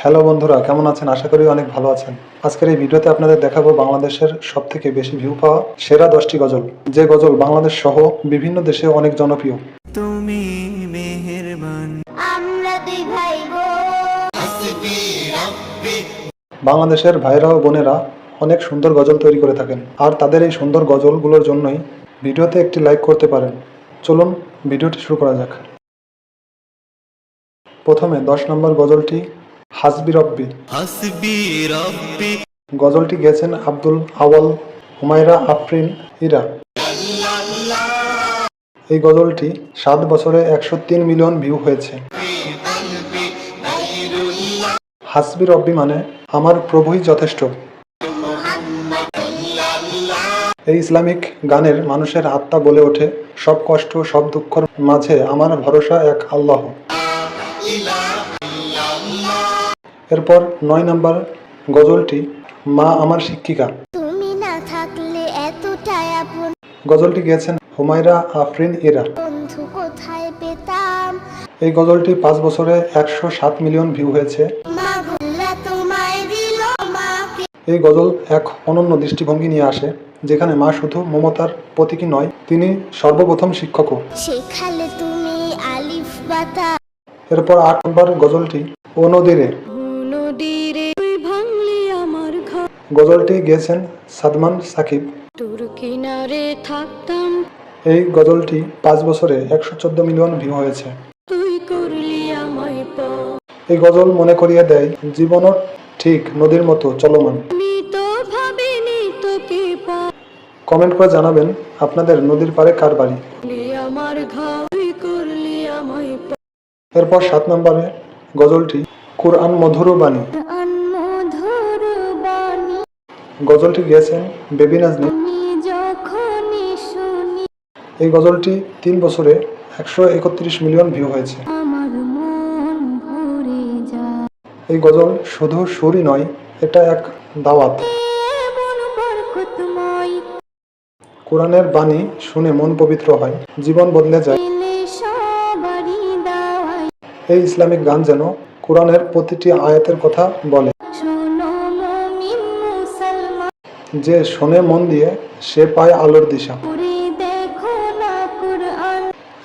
Hello বন্ধুরা কেমন আছেন? আশা করি অনেক ভালো আছেন। আজকের এই ভিডিওতে আপনাদের দেখাবো বাংলাদেশের সব থেকে বেশি ভিউ পাওয়া সেরা দশটি গজল। যে গজল বাংলাদেশ সহ বিভিন্ন দেশে অনেক জনপ্রিয়। তুমি মেহেরবান। আমরা দুই ভাই বাংলাদেশের ভাইরা ও বোনেরা অনেক সুন্দর গজল তৈরি করে থাকেন। আর তাদের এই সুন্দর গজলগুলোর জন্যই ভিডিওতে একটি লাইক করতে পারেন। চলুন ভিডিওটি শুরু করা যাক। প্রথমে দশ নম্বর গজলটি হাসবি রব্বি। হাসবি রব্বি। গজলটি গেয়েছেন আব্দুল আওয়াল হুমায়রা আফরিন ইরা। এই গজলটি সাত বছরে একশো তিন মিলিয়ন ভিউ হয়েছে। হাসবি রব্বি মানে আমার প্রভুই যথেষ্ট। এই ইসলামিক গানের মানুষের আত্মা বলে ওঠে সব কষ্ট সব দুঃখের মাঝে আমার ভরসা এক আল্লাহ। এরপর নয় নম্বর গজলটি মা আমার শিক্ষিকা তুমি না থাকলে এতটাই আপন। গজলটি গেয়েছেন হুমায়রা আফরিন ইরা বন্ধু কোথায় পেতাম? এই গজলটি পাঁচ বছরে একশো সাত মিলিয়ন ভিউ হয়েছে। এই গজল এক অনন্য দৃষ্টিভঙ্গি নিয়ে আসে যেখানে মা শুধু মমতার প্রতীকী নয় তিনি সর্বপ্রথম শিক্ষকও। এরপর আট নম্বর গজলটি ও নদীরে নদীরে তুই ভাঙলি আমার ঘর। গজলটি গেয়েছেন সাদমান সাকিব। তোর কিনারে থাকতাম। এই গজলটি পাঁচ বছরে একশো চোদ্দ মিলিয়ন ভিউ হয়েছে। তুই করলি আমায় এই গজল মনে করিয়ে দেয় জীবনও ঠিক নদীর মতো চলমান। কমেন্ট করে জানাবেন আপনাদের নদীর পাড়ে কার বাড়ি। পর এরপর সাত নম্বরে গজলটি কুরআন মধুর বাণী। গজলটি গেয়েছেন বেবি নাজনী এই গজলটি তিন বছরে একশো একত্রিশ মিলিয়ন ভিউ হয়েছে। এই গজল শুধু সুরই নয় এটা এক দাওয়াত। কোরআনের বাণী শুনে মন পবিত্র হয় জীবন বদলে যায়। এই ইসলামিক গান যেন কোরআনের প্রতিটি আয়াতের কথা বলে। যে শোনে মন দিয়ে সে পায় আলোর দিশা।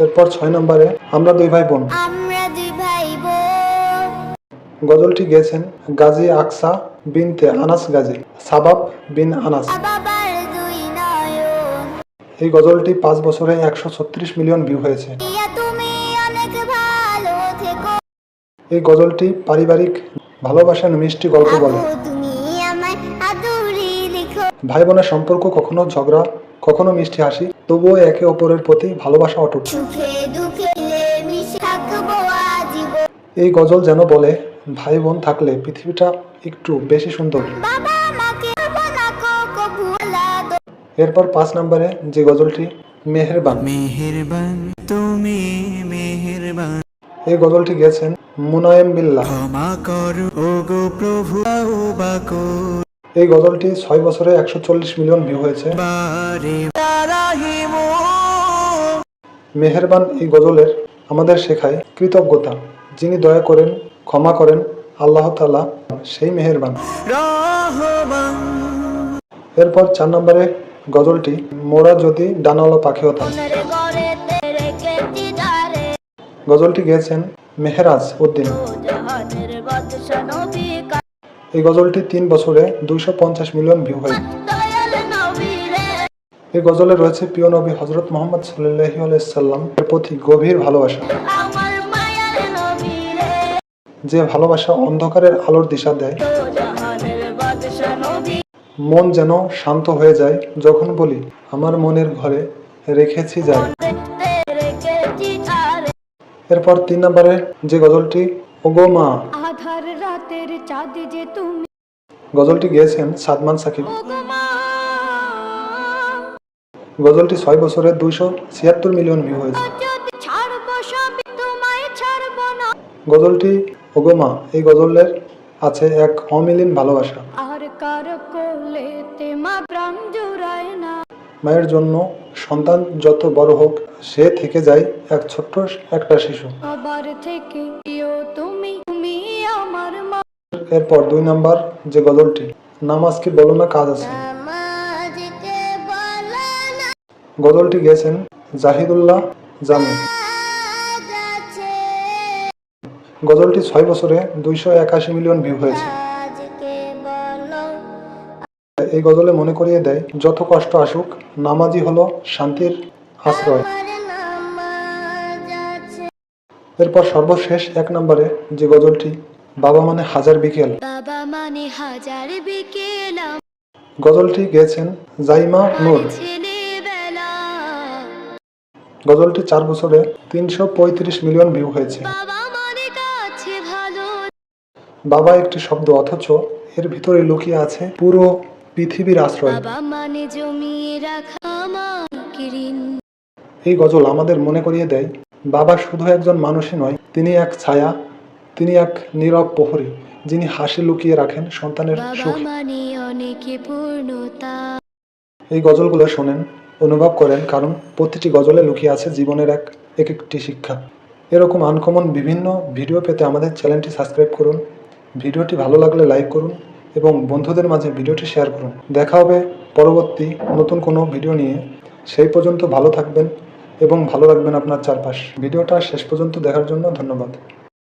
এরপর ছয় নম্বরে আমরা দুই ভাই বোন গজলটি গেয়েছেন গাজী আকসা বিনতে আনাস গাজী সাবাব বিন আনাস। এই গজলটি পাঁচ বছরে একশো ছত্রিশ মিলিয়ন ভিউ হয়েছে। এই গজলটি পারিবারিক ভালোবাসার মিষ্টি গল্প বলে। ভাই বোনের সম্পর্ক কখনো ঝগড়া কখনো মিষ্টি হাসি তবুও একে অপরের প্রতি ভালোবাসা অটুট। এই গজল যেন বলে ভাই বোন থাকলে পৃথিবীটা একটু বেশি সুন্দর। এরপর পাঁচ নম্বরে যে গজলটি মেহেরবান। মেহেরবান তুমি মেহেরবান। এই গজলটি গেছেন মুনায়েম বিল্লাহ। এই গজলটি ছয় বছরে একশো চল্লিশ মিলিয়ন ভিউ হয়েছে। মেহেরবান এই গজলের আমাদের শেখায় কৃতজ্ঞতা। যিনি দয়া করেন ক্ষমা করেন আল্লাহ তালা সেই মেহেরবান। এরপর চার নম্বরে গজলটি মোরা যদি ডানাওয়ালা পাখি হতাম গজলটি গেয়েছেন মেহরাজ উদ্দিন। এই গজলটি তিন বছরে দুইশো পঞ্চাশ মিলিয়ন ভিউ রে এই গজলে রয়েছে প্রিয় নবী হজরত মোহাম্মদ সাল্লাহি আলাইসাল্লাম এর প্রতি গভীর ভালোবাসা। যে ভালোবাসা অন্ধকারের আলোর দিশা দেয়, মন যেন শান্ত হয়ে যায়, যখন বলি, আমার মনের ঘরে রেখেছি যায় এরপর তিন নম্বরে যে গজলটি ওগো মা। আধার রাতের চাঁদ যে তুমি গজলটি গেয়েছেন সাদমান সাকিব। গজলটি ছয় বছরে দুইশো ছিয়াত্তর মিলিয়ন ভিউ হয়েছে। গজলটি ওগোমা এই গজলের আছে এক অমিলিন ভালোবাসা। মায়ের জন্য সন্তান যত বড় হোক সে থেকে যায় এক ছোট্ট একটা শিশু। আবার থেকে তুমি তুমি আমার মা। এরপর দুই নাম্বার যে গজলটি নামাজ কি বলো না কাজ আছে? গজলটি গেয়েছেন জাহিদুল্লাহ জামি গজলটি ছয় বছরে দুইশো একাশি মিলিয়ন ভিউ হয়েছে। এই গজলে মনে করিয়ে দেয় যত কষ্ট আসুক নামাজি হলো শান্তির আশ্রয়। এরপর সর্বশেষ এক নম্বরে যে গজলটি বাবা মানে হাজার বিকেল। বাবা মানে হাজার বিকেল গজলটি গেয়েছেন জাইমা নূর। গজলটি চার বছরে তিনশো পঁয়ত্রিশ মিলিয়ন ভিউ হয়েছে। বাবা মানে বাবা একটি শব্দ অথচ এর ভিতরে লুকিয়ে আছে পুরো পৃথিবীর আশ্রয়। মানে এই গজল আমাদের মনে করিয়ে দেয় বাবা শুধু একজন মানুষই নয় তিনি এক ছায়া তিনি এক নীরব প্রহরী যিনি হাসি লুকিয়ে রাখেন সন্তানের সুখে মানে এই গজলগুলো শোনেন অনুভব করেন কারণ প্রতিটি গজলে লুকিয়ে আছে জীবনের এক এক একটি শিক্ষা। এরকম আনকমন বিভিন্ন ভিডিও পেতে আমাদের চ্যানেলটি সাবস্ক্রাইব করুন। ভিডিওটি ভালো লাগলে লাইক করুন। এবং বন্ধুদের মাঝে ভিডিওটি শেয়ার করুন। দেখা হবে পরবর্তী নতুন কোনো ভিডিও নিয়ে। সেই পর্যন্ত ভালো থাকবেন এবং ভালো রাখবেন আপনার চারপাশ। ভিডিওটা শেষ পর্যন্ত দেখার জন্য ধন্যবাদ।